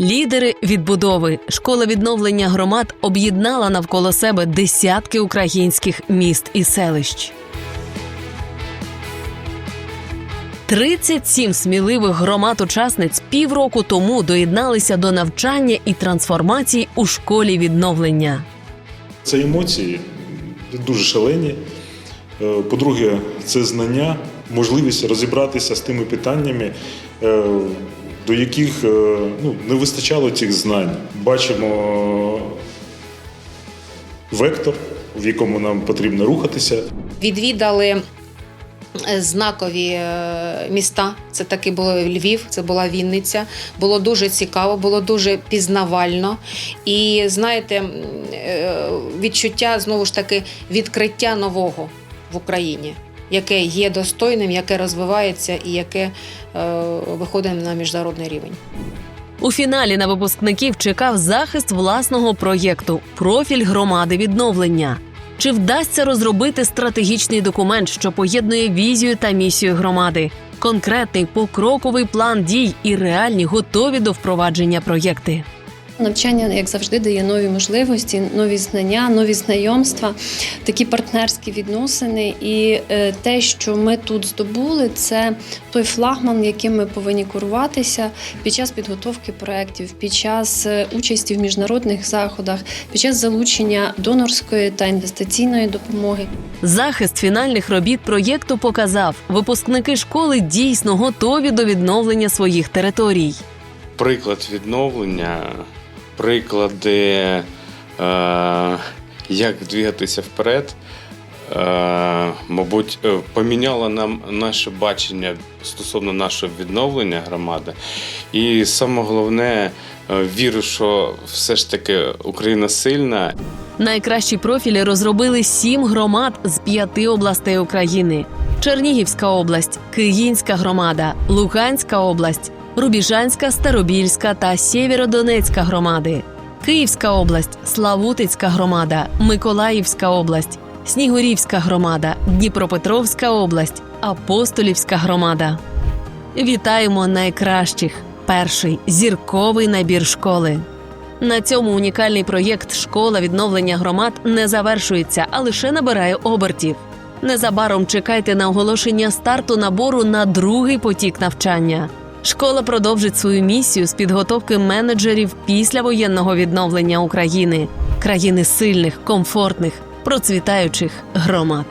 Лідери відбудови школа відновлення громад об'єднала навколо себе десятки українських міст і селищ. 37 сміливих громад-учасниць півроку тому доєдналися до навчання і трансформації у школі відновлення. Це емоції дуже шалені. Е, По-друге, це знання, можливість розібратися з тими питаннями, е, до яких е, ну, не вистачало цих знань. Бачимо вектор, в якому нам потрібно рухатися. Відвідали е, знакові е, міста. Це таки було Львів, це була Вінниця. Було дуже цікаво, було дуже пізнавально. І знаєте, е, відчуття знову ж таки відкриття нового в Україні, яке є достойним, яке розвивається і яке е, виходить на міжнародний рівень. У фіналі на випускників чекав захист власного проєкту профіль громади відновлення. Чи вдасться розробити стратегічний документ, що поєднує візію та місію громади, конкретний покроковий план дій і реальні готові до впровадження проєкти? Навчання, як завжди, дає нові можливості, нові знання, нові знайомства, такі партнерські відносини. І е, те, що ми тут здобули, це той флагман, яким ми повинні керуватися під час підготовки проєктів, під час е, участі в міжнародних заходах, під час залучення донорської та інвестиційної допомоги. Захист фінальних робіт проєкту показав, випускники школи дійсно готові до відновлення своїх територій. приклад відновлення, приклади, е, як двигатися вперед, е, мабуть, е, поміняло нам наше бачення стосовно нашого відновлення громади. І саме головне, вірю, що все ж таки Україна сильна. Найкращі профілі розробили сім громад з п'яти областей України: Чернігівська область, Київська громада, Луганська область, Рубіжанська, Старобільська та Сєвєродонецька громади, Київська область, Славутицька громада, Миколаївська область, Снігурівська громада, Дніпропетровська область, Апостолівська громада. Вітаємо найкращих! Перший зірковий набір школи. На цьому унікальний проєкт Школа відновлення громад не завершується, а лише набирає обертів. Незабаром чекайте на оголошення старту набору на другий потік навчання. Школа продовжить свою місію з підготовки менеджерів після воєнного відновлення України, країни сильних, комфортних, процвітаючих громад.